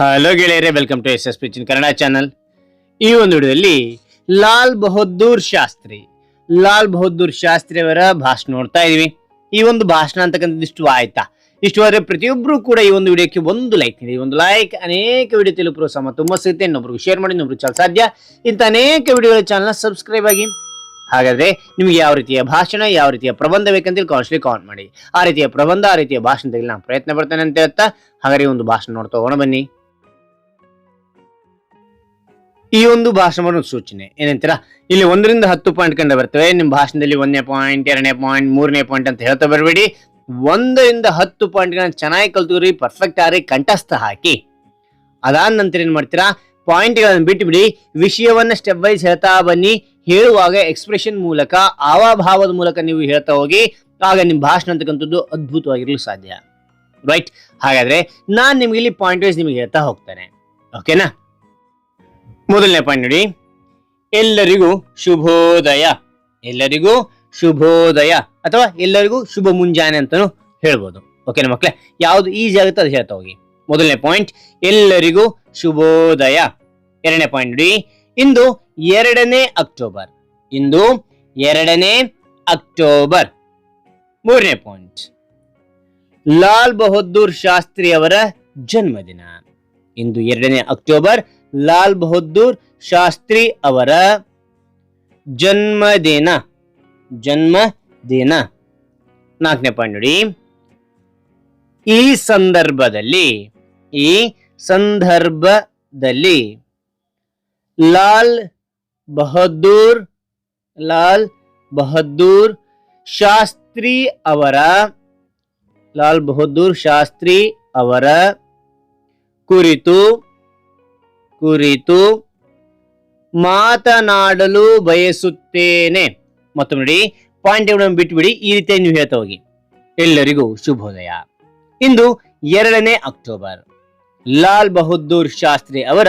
Hello ಗೆಳೆಯರೇ welcome to S S kitchen Kannada channel ಈ ಒಂದು ವಿಡಿಯೋದಲ್ಲಿ ಲಾಲ್ ಬಹದ್ದೂರ್ ಶಾಸ್ತ್ರಿ, ಲಾಲ್ ಬಹದ್ದೂರ್ ಶಾಸ್ತ್ರಿ ಅವರ ಭಾಷಣ ನೋಡ್ತಾ ಇದೀವಿ. ಈ ಒಂದು ಭಾಷಣ ಅಂತಕ್ಕಂಥದ್ದು ಇಷ್ಟು ಆಯ್ತಾ? ಇಷ್ಟು ಆದರೆ ಪ್ರತಿಯೊಬ್ಬರು ಕೂಡ ಈ ಒಂದು ವಿಡಿಯೋಕ್ಕೆ ಒಂದು ಲೈಕ್ ನೀಡಿ, ಒಂದು ಲೈಕ್ ಅನೇಕ ವಿಡಿಯೋ ತಿಳಿದು ಪ್ರೋತ್ಸಾಹ ತುಂಬ ಸಿಗುತ್ತೆ. ಇನ್ನೊಬ್ರಿಗೆ ಶೇರ್ ಮಾಡಿ ಇನ್ನೊಬ್ರು ಚಾಲ್ ಸಾಧ್ಯ. ಇಂಥ ಅನೇಕ ವಿಡಿಯೋಗಳ ಚಾನಲ್ನ ಸಬ್ಸ್ಕ್ರೈಬ್ ಆಗಿ. ಹಾಗಾದರೆ ನಿಮಗೆ ಯಾವ ರೀತಿಯ ಭಾಷಣ, ಯಾವ ರೀತಿಯ ಪ್ರಬಂಧ ಬೇಕಂತೇಳಿ ಕಾನ್ಸ್ಟ್ಲಿ ಕಾಲ್ ಮಾಡಿ. ಆ ರೀತಿಯ ಪ್ರಬಂಧ, ಆ ರೀತಿಯ ಭಾಷಣದಲ್ಲಿ ನಾನು ಪ್ರಯತ್ನ ಪಡ್ತೇನೆ ಅಂತ ಹೇಳ್ತಾ, ಹಾಗಾದ್ರೆ ಒಂದು ಭಾಷಣ ನೋಡ್ತಾ ಹೋಗೋಣ ಬನ್ನಿ. ಈ ಒಂದು ಭಾಷಣ ಸೂಚನೆ. ಏನಂತೀರಾ? ಇಲ್ಲಿ ಒಂದರಿಂದ ಹತ್ತು ಪಾಯಿಂಟ್ ಕಂಡು ಬರ್ತವೆ. ನಿಮ್ಮ ಭಾಷಣದಲ್ಲಿ ಒಂದನೇ ಪಾಯಿಂಟ್ ಎರಡನೇ ಪಾಯಿಂಟ್ ಮೂರನೇ ಪಾಯಿಂಟ್ ಅಂತ ಹೇಳ್ತಾ ಬರಬೇಡಿ. ಒಂದರಿಂದ ಹತ್ತು ಪಾಯಿಂಟ್ಗಳನ್ನ ಚೆನ್ನಾಗಿ ಕಲ್ತುರಿ ಪರ್ಫೆಕ್ಟ್ ಆಗಿ ಕಂಠಸ್ಥ ಹಾಕಿ. ಅದಾದ ನಂತರ ಏನು ಮಾಡ್ತೀರಾ? ಪಾಯಿಂಟ್ಗಳನ್ನು ಬಿಟ್ಟುಬಿಡಿ ವಿಷಯವನ್ನ ಸ್ಟೆಪ್ ವೈಸ್ ಹೇಳ್ತಾ ಬನ್ನಿ. ಹೇಳುವಾಗ ಎಕ್ಸ್ಪ್ರೆಷನ್ ಮೂಲಕ ಆವಾಭಾವದ ಮೂಲಕ ನೀವು ಹೇಳ್ತಾ ಹೋಗಿ, ಆಗ ನಿಮ್ಮ ಭಾಷಣ ಅಂತಕ್ಕಂಥದ್ದು ಅದ್ಭುತವಾಗಿರಲು ಸಾಧ್ಯ. ರೈಟ್ ಹಾಗಾದ್ರೆ ನಾನು ನಿಮಗೆ ಇಲ್ಲಿ ಪಾಯಿಂಟ್ ವೈಸ್ ನಿಮಗೆ ಹೇಳ್ತಾ ಹೋಗ್ತೇನೆ. ಓಕೆನಾ ಮೊದಲನೇ ಪಾಯಿಂಟ್ ನೋಡಿ. ಎಲ್ಲರಿಗೂ ಶುಭೋದಯ. ಎಲ್ಲರಿಗೂ ಶುಭೋದಯ ಅಥವಾ ಎಲ್ಲರಿಗೂ ಶುಭ ಮುಂಜಾನೆ ಅಂತಾನು ಹೇಳ್ಬೋದು. ಓಕೆನಾ ಮಕ್ಕಳೇ ಯಾವುದು ಈಸಿ ಆಗುತ್ತೆ ಅದು ಹೇಳ್ತಾ ಹೋಗಿ. ಮೊದಲನೇ ಪಾಯಿಂಟ್ ಎಲ್ಲರಿಗೂ ಶುಭೋದಯ. ಎರಡನೇ ಪಾಯಿಂಟ್ ನೋಡಿ. ಇಂದು ಎರಡನೇ ಅಕ್ಟೋಬರ್. ಇಂದು ಎರಡನೇ ಅಕ್ಟೋಬರ್. ಮೂರನೇ ಪಾಯಿಂಟ್ ಲಾಲ್ ಬಹದ್ದೂರ್ ಶಾಸ್ತ್ರಿ ಅವರ ಜನ್ಮದಿನ. ಇಂದು ಎರಡನೇ ಅಕ್ಟೋಬರ್ ಲಾಲ್ ಬಹದ್ದೂರ್ ಶಾಸ್ತ್ರಿ ಅವರ ಜನ್ಮದಿನ. ಜನ್ಮದಿನ. ನಾಲ್ಕನೇ ಪಾಯಿಂಟ್ ನೋಡಿ. ಈ ಸಂದರ್ಭದಲ್ಲಿ ಈ ಸಂದರ್ಭದಲ್ಲಿ ಲಾಲ್ ಬಹದ್ದೂರ್ ಲಾಲ್ ಬಹದ್ದೂರ್ ಶಾಸ್ತ್ರಿ ಅವರ, ಲಾಲ್ ಬಹದ್ದೂರ್ ಶಾಸ್ತ್ರಿ ಅವರ ಕುರಿತು ಕುರಿತು ಮಾತನಾಡಲು ಬಯಸುತ್ತೇನೆ. ಮತ್ತು ನೋಡಿ ಪಾಯಿಂಟ್ ಬಿಟ್ಬಿಡಿ ಈ ರೀತಿ ನೀವು ಹೇಳ್ತಾ ಹೋಗಿ. ಎಲ್ಲರಿಗೂ ಶುಭೋದಯ. ಇಂದು ಎರಡನೇ ಅಕ್ಟೋಬರ್, ಲಾಲ್ ಬಹದ್ದೂರ್ ಶಾಸ್ತ್ರಿ ಅವರ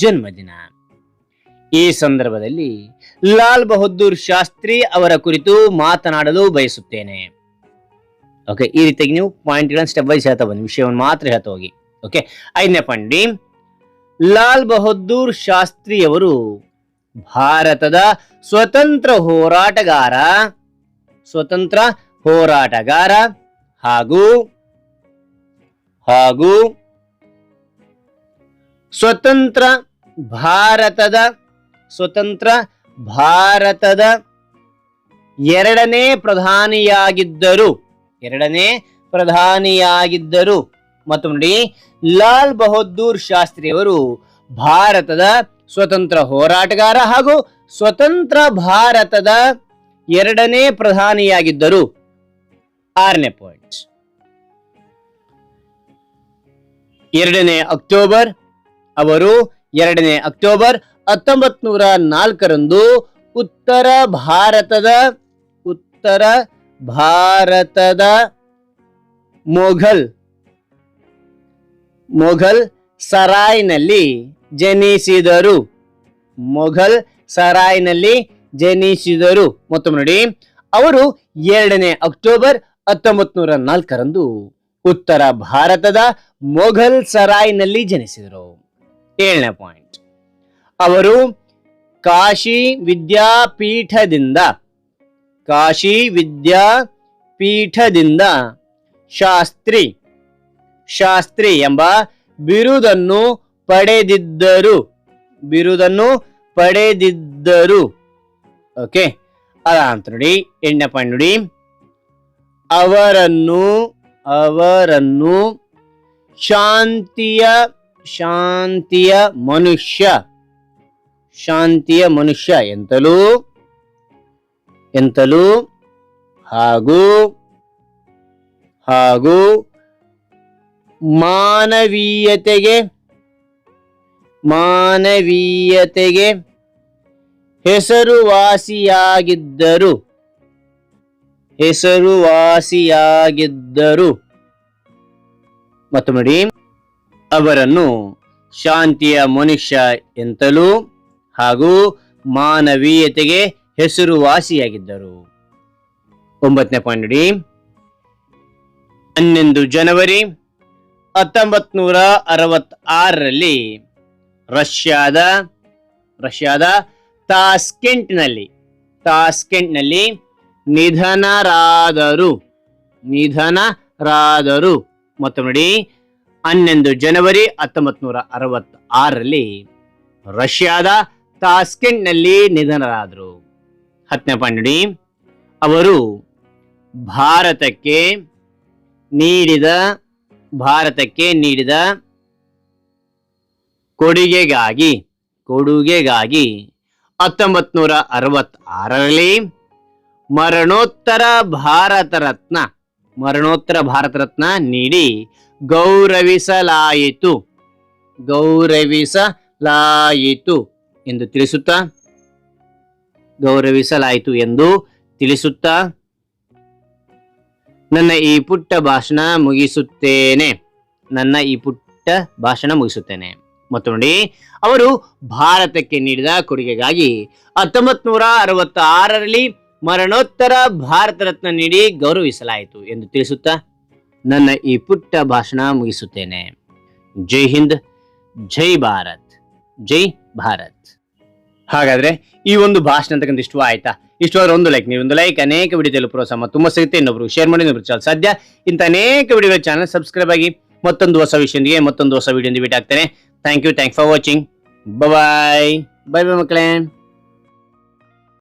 ಜನ್ಮದಿನ. ಈ ಸಂದರ್ಭದಲ್ಲಿ ಲಾಲ್ ಬಹದ್ದೂರ್ ಶಾಸ್ತ್ರಿ ಅವರ ಕುರಿತು ಮಾತನಾಡಲು ಬಯಸುತ್ತೇನೆ. ಓಕೆ ಈ ರೀತಿಯಾಗಿ ನೀವು ಪಾಯಿಂಟ್ಗಳನ್ನು ಸ್ಟೆಪ್ ವೈಸ್ ಹೇಳ್ತಾ ಬನ್ನಿ. ವಿಷಯವನ್ನು ಮಾತ್ರ ಹೇಳ್ತಾ ಹೋಗಿ. ಓಕೆ ಐದನೇ ಪಾಯಿಂಟ್ ಲಾಲ್ ಬಹದ್ದೂರ್ ಶಾಸ್ತ್ರಿಯವರು ಭಾರತದ ಸ್ವತಂತ್ರ ಹೋರಾಟಗಾರ ಸ್ವತಂತ್ರ ಹೋರಾಟಗಾರ ಹಾಗೂ ಹಾಗೂ ಸ್ವತಂತ್ರ ಭಾರತದ ಸ್ವತಂತ್ರ ಭಾರತದ ಎರಡನೇ ಪ್ರಧಾನಿಯಾಗಿದ್ದರು. ಎರಡನೇ ಪ್ರಧಾನಿಯಾಗಿದ್ದರು. ಮತ್ತು ನೋಡಿ, ಲಾಲ್ ಬಹದ್ದೂರ್ ಶಾಸ್ತ್ರಿಯವರು ಭಾರತದ ಸ್ವತಂತ್ರ ಹೋರಾಟಗಾರ ಹಾಗೂ ಸ್ವತಂತ್ರ ಭಾರತದ ಎರಡನೇ ಪ್ರಧಾನಿಯಾಗಿದ್ದರು. ಆರನೇ ಪಾಯಿಂಟ್ ಎರಡನೇ ಅಕ್ಟೋಬರ್, ಅವರು ಎರಡನೇ ಅಕ್ಟೋಬರ್ ಹತ್ತೊಂಬತ್ ನೂರ ನಾಲ್ಕರಂದು ಉತ್ತರ ಭಾರತದ ಉತ್ತರ ಭಾರತದ ಮೊಘಲ್ ಮೊಘಲ್ ಸರಾಯ್ನಲ್ಲಿ ಜನಿಸಿದರು. ಮೊಘಲ್ ಸರಾಯ್ನಲ್ಲಿ ಜನಿಸಿದರು. ಮತ್ತೊಮ್ಮೆ ನೋಡಿ, ಅವರು ಎರಡನೇ ಅಕ್ಟೋಬರ್ ಹತ್ತೊಂಬತ್ ನೂರ ನಾಲ್ಕರಂದು ಉತ್ತರ ಭಾರತದ ಮೊಘಲ್ ಸರಾಯ್ನಲ್ಲಿ ಜನಿಸಿದರು. ಏಳನೇ ಪಾಯಿಂಟ್. ಅವರು ಕಾಶಿ ವಿದ್ಯಾಪೀಠದಿಂದ ಕಾಶಿ ವಿದ್ಯಾಪೀಠದಿಂದ ಶಾಸ್ತ್ರಿ ಶಾಸ್ತ್ರಿ ಎಂಬ ಬಿರುದನ್ನು ಪಡೆದಿದ್ದರು. ಬಿರುದನ್ನು ಪಡೆದಿದ್ದರು. ಓಕೆ ಅದ ಅಂತ ನೋಡಿ, ಎಂಟನೇ ಪಾಯಿಂಟ್ ನೋಡಿ. ಅವರನ್ನು ಅವರನ್ನು ಶಾಂತಿಯ ಶಾಂತಿಯ ಮನುಷ್ಯ ಶಾಂತಿಯ ಮನುಷ್ಯ ಎಂತಲೂ ಎಂತಲೂ ಹಾಗೂ ಹಾಗೂ ಮಾನವೀಯತೆಗೆ ಮಾನವೀಯತೆಗೆ ಹೆಸರುವಾಸಿಯಾಗಿದ್ದರು. ಹೆಸರುವಾಸಿಯಾಗಿದ್ದರು. ಮತ್ತು ನೋಡಿ ಅವರನ್ನು ಶಾಂತಿಯ ಮನುಷ್ಯ ಎಂತಲೂ ಹಾಗೂ ಮಾನವೀಯತೆಗೆ ಹೆಸರುವಾಸಿಯಾಗಿದ್ದರು. ಒಂಬತ್ತನೇ ಪಾಯಿಂಟ್ ನೋಡಿ ಹನ್ನೊಂದು ಜನವರಿ ಹತ್ತೊಂಬತ್ ನೂರ ಅರವತ್ತಾರರಲ್ಲಿ ರಷ್ಯಾದ ರಷ್ಯಾದ ತಾಸ್ಕೆಂಟ್ನಲ್ಲಿ ತಾಸ್ಕೆಂಟ್ನಲ್ಲಿ ನಿಧನರಾದರು ನಿಧನರಾದರು. ಮತ್ತು ನೋಡಿ, ಹನ್ನೊಂದು ಜನವರಿ ಹತ್ತೊಂಬತ್ ನೂರ ಅರವತ್ತಾರರಲ್ಲಿ ರಷ್ಯಾದ ತಾಸ್ಕೆಂಟ್ನಲ್ಲಿ ನಿಧನರಾದರು. ಹತ್ತನೇ ನೋಡಿ, ಅವರು ಭಾರತಕ್ಕೆ ನೀಡಿದ ಭಾರತಕ್ಕೆ ನೀಡಿದ ಕೊಡುಗೆಗಾಗಿ ಕೊಡುಗೆಗಾಗಿ ಹತ್ತೊಂಬತ್ ನೂರ ಅರವತ್ತಾರರಲ್ಲಿ ಮರಣೋತ್ತರ ಭಾರತ ರತ್ನ ಮರಣೋತ್ತರ ಭಾರತ ರತ್ನ ನೀಡಿ ಗೌರವಿಸಲಾಯಿತು. ಗೌರವಿಸಲಾಯಿತು ಎಂದು ತಿಳಿಸುತ್ತಾ? ಗೌರವಿಸಲಾಯಿತು ಎಂದು ತಿಳಿಸುತ್ತಾ? ನನ್ನ ಈ ಪುಟ್ಟ ಭಾಷಣ ಮುಗಿಸುತ್ತೇನೆ. ನನ್ನ ಈ ಪುಟ್ಟ ಭಾಷಣ ಮುಗಿಸುತ್ತೇನೆ. ಮತ್ತು ನೋಡಿ, ಅವರು ಭಾರತಕ್ಕೆ ನೀಡಿದ ಕೊಡುಗೆಗಾಗಿ ಹತ್ತೊಂಬತ್ ನೂರ ಮರಣೋತ್ತರ ಭಾರತ ರತ್ನ ನೀಡಿ ಗೌರವಿಸಲಾಯಿತು ಎಂದು ತಿಳಿಸುತ್ತಾ ನನ್ನ ಈ ಪುಟ್ಟ ಭಾಷಣ ಮುಗಿಸುತ್ತೇನೆ. ಜೈ ಹಿಂದ್, ಜೈ ಭಾರತ್ ಜೈ ಭಾರತ್. ಹಾಗಾದ್ರೆ ಈ ಒಂದು ಭಾಷಣ ಅಂತಕ್ಕಂಥ ಇಷ್ಟ ಆಯ್ತಾ? ಇಷ್ಟವಾದ್ರೆ ಒಂದು ಲೈಕ್ ನೀವು ಒಂದು ಲೈಕ್ ಅನೇಕ ವಿಡಿಯೋದಲ್ಲಿ ಪ್ರೋತ್ಸಾಹ ತುಂಬ ಸಿಗುತ್ತೆ ಇನ್ನೊಬ್ರು ಶೇರ್ ಮಾಡಿ ಇನ್ನೊಬ್ರು ಚಾಲ್. ಸಾಧ್ಯ? ಇಂಥ ಅನೇಕ ವಿಡಿಯೋ ಚಾನಲ್ ಸಬ್ಸ್ಕ್ರೈಬ್ ಆಗಿ ಮತ್ತೊಂದು ಹೊಸ ವಿಷಯದೊಂದಿಗೆ ಮತ್ತೊಂದು ಹೊಸ ವಿಡಿಯೋ ಭೇಟಿ ಆಗ್ತೇನೆ. Thank you thank for watching bye bye bye ಮಕ್ಕಳೇ.